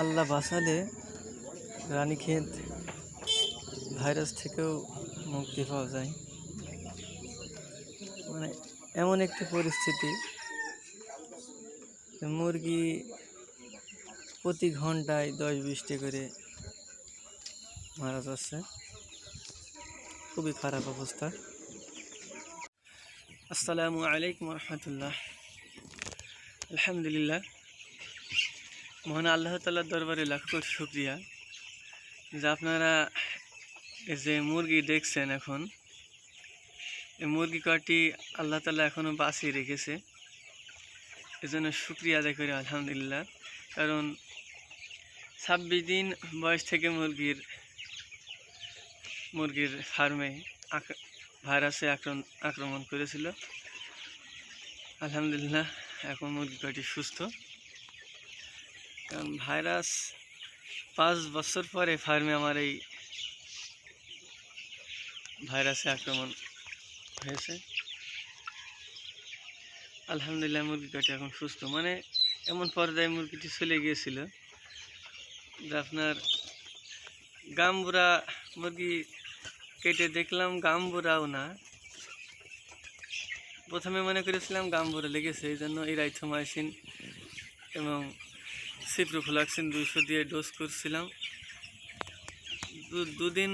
আল্লাহ বাঁচালে Ranikhet virus থেকেও মুক্তি পাওয়া যায়। মানে এমন একটি পরিস্থিতি মুরগি প্রতি ঘন্টায় দশ বিশটি করে মারা যাচ্ছে। খুবই খারাপ অবস্থা। আসসালামু আলাইকুম রহমতুল্লাহ। আলহামদুলিল্লাহ। মহান আল্লাহ তাল্লার দরবারে লাখ কোটি শুক্রিয়া। যে আপনারা এই যে মুরগি দেখছেন এখন এই মুরগি কটি আল্লাহ তাল্লাহ এখনও বাঁচিয়ে রেখেছে, এজন্য শুক্রিয়া আদায় করি, আলহামদুলিল্লাহ। কারণ ছাব্বিশ দিন বয়স থেকে মুরগির মুরগির ফার্মে ভাইরাসে আক্রমণ আক্রমণ করেছিল। আলহামদুলিল্লাহ, এখন মুরগি কটি সুস্থ। কারণ ভাইরাস পাঁচ বছর পরে ফার্মে আমার এই ভাইরাসে আক্রমণ হয়েছে। আলহামদুলিল্লাহ মুরগি কটি এখন সুস্থ। মানে এমন পর্যায়ে মুরগিটি চলে গিয়েছিল যে আপনার গামবুড়া মুরগি কেটে দেখলাম, গামবুড়াও না। প্রথমে মনে করেছিলাম গামবুড়া লেগেছে, এই জন্য এই ইরাইথোমাইসিন এবং সিপ্রোফ্লাক্সিন দুইশো দিয়ে ডোজ করছিলাম। দুদিন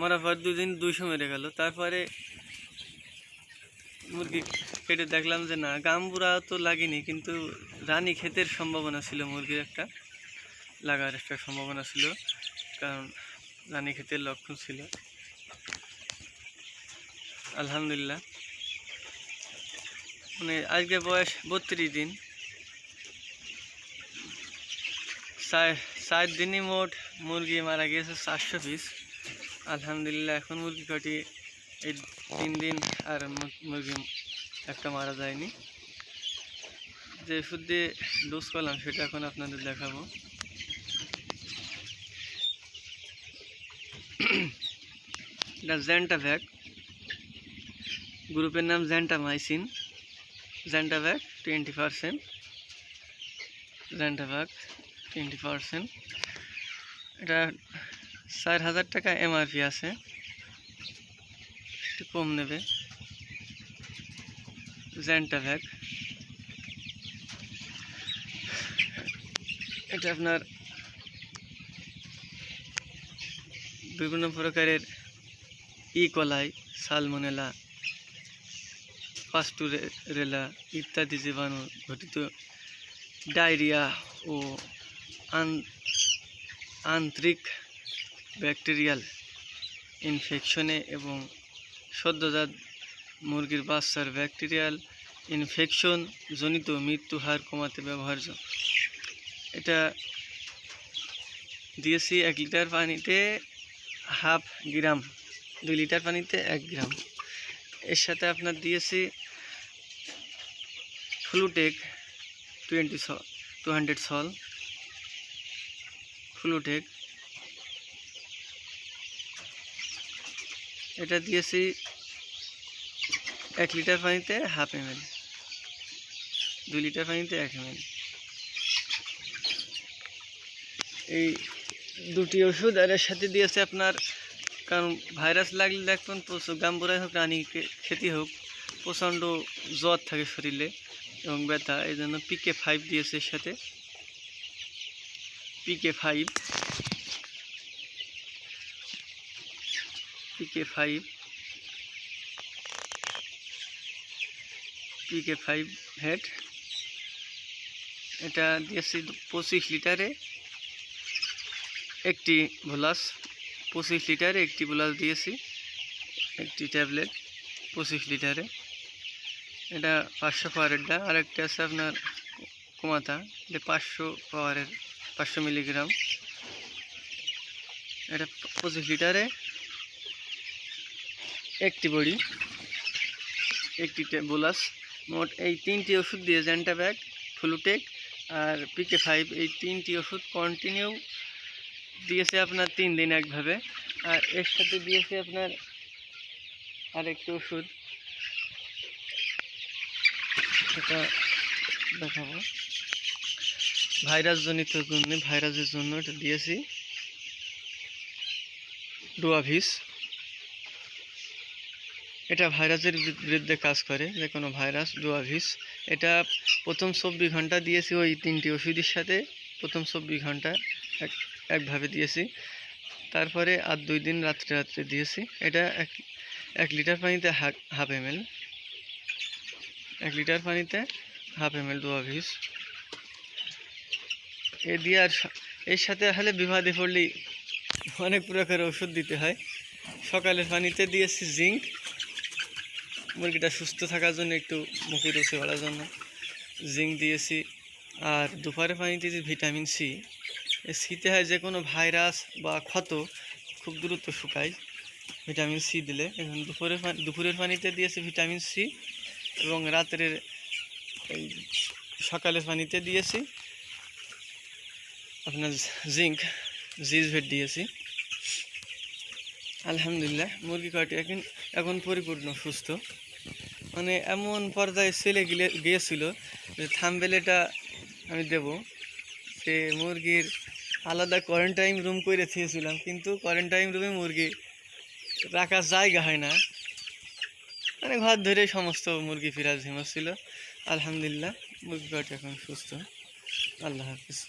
মরার পর দুদিন দুইশো মেরে গেল। তারপরে মুরগি কেটে দেখলাম যে না গামবুড়া তো লাগেনি, কিন্তু রানী ক্ষেতের সম্ভাবনা ছিল মুরগির একটা, লাগার একটা সম্ভাবনা ছিল, কারণ রানী ক্ষেতের লক্ষণ ছিল। আলহামদুলিল্লাহ। মানে আজকে বয়স বত্রিশ দিন। চার দিনই মোট মুরগি মারা গিয়েছে চারশো পিস আলহামদুলিল্লাহ, এখন মুরগি কটি এই তিন দিন আর মুরগি একটা মারা যায়নি। যে ওষুধ দিয়ে ডোজ করলাম, সেটা এখন আপনাদের দেখাবো। এটা জ্যান্টাভ্যাক গ্রুপের নাম gentamicin Gentavac twenty percent Gentavac twenty percent. এটা চার হাজার টাকা এমআরপি আছে। একটু কম নেবে। জ্যান্টাভ্যাক এটা আপনার বিভিন্ন প্রকারের ই কলাই, সালমোনেলা পাস্টুরেলা ইত্যাদি জীবাণু ঘটিত ডায়রিয়া ও আন্তরিক ব্যাকটেরিয়াল ইনফেকশনে এবং সদ্যজাত মুরগির বাচ্চার ব্যাকটেরিয়াল ইনফেকশন জনিত মৃত্যু হার কমাতে ব্যবহার্য। এটা দিয়েছি এক লিটার পানিতে হাফ গ্রাম, দুই লিটার পানিতে এক গ্রাম। এর সাথে আপনার দিয়েছি Flutec twenty SL two hundred SL. Flutec এটা দিয়েছি এক লিটার পানিতে হাফ এম এল দুই লিটার পানিতে এক এম এই দুটি ওষুধ, আর এর সাথে দিয়েছে আপনার, কারণ ভাইরাস লাগলে দেখবেন প্রচুর গাম্বুরাই হোক, রানী খেতে হোক, প্রচণ্ড জ্বর থাকে শরীরে এবং ব্যথা, এই জন্য পিকে ফাইভ দিয়েছে এর সাথে। PK five PK five PK five head এটা দিয়েছি পঁচিশ লিটারে। একটি ভোলাস পঁচিশ লিটারে একটি ভোলাস দিয়েছি। একটি ট্যাবলেট, পঁচিশ লিটারে। এটা পাঁচশো পাওয়ারেরটা। আর একটা আছে আপনার কুমাতা, এটা পাঁচশো পাওয়ারের। পাঁচশো মিলিগ্রাম। এটা পঁচিশ লিটারে একটি বড়ি, একটি বোলাস। মোট এই তিনটি ওষুধ দিয়ে জ্যান্টা ব্যাগ ফ্লুটেক আর পিকে ফাইভ এই তিনটি ওষুধ কন্টিনিউ দিয়েছে আপনার তিন দিন একভাবে। আর এর সাথে দিয়েছে আপনার আরেকটি ওষুধ। সেটা দেখাবো। ভাইরাস জনিত জন্য, ভাইরাসের জন্য এটা দিয়েছি। ডুয়াভিস এটা ভাইরাসের বিরুদ্ধে কাজ করে, যে কোনো ভাইরাস ডুয়াভিস এটা প্রথম চব্বিশ ঘণ্টা দিয়েছি ওই তিনটি ওষুধের সাথে। প্রথম চব্বিশ ঘণ্টা এক একভাবে দিয়েছি। তারপরে আর দুই দিন রাত্রে রাত্রে দিয়েছি। এটা এক এক লিটার পানিতে হাফ এম এক লিটার পানিতে হাফ এম এল ডুয়াভিস এ দিয়ে এর সাথে হলে বিবাদে পড়লেই অনেক প্রকার ওষুধ দিতে হয়। সকালের পানিতে দিয়েছি জিঙ্ক। মুরগিটা সুস্থ থাকার জন্য একটু মুখে রুচি বাড়ার জন্য জিঙ্ক দিয়েছি। আর দুপুরের পানিতে যে ভিটামিন সি শীতে হয় যে কোনো ভাইরাস বা ক্ষত খুব দ্রুত শুকায় ভিটামিন সি দিলে। এখন দুপুরের পানি দুপুরের পানিতে দিয়েছি ভিটামিন সি এবং রাত্রের এই সকালের পানিতে দিয়েছি। আপনার জিঙ্ক জিজভেট দিয়েছি। আলহামদুলিল্লাহ, মুরগি কয়টি এখন এখন পরিপূর্ণ, সুস্থ। মানে এমন পর্দায় ছেলে গিলে, গিয়েছিল যে থামবেলেটা আমি দেব। সে মুরগির আলাদা কোয়ারেন্টাইন রুম করে দিয়েছিলাম, কিন্তু কোয়ারেন্টাইন রুমে মুরগি রাখার জায়গা হয় না। মানে ঘর ধরে সমস্ত মুরগি ফিরাজ ছিল। আলহামদুলিল্লাহ, মুরগি কয়টি এখন সুস্থ। আল্লাহ হাফিজ।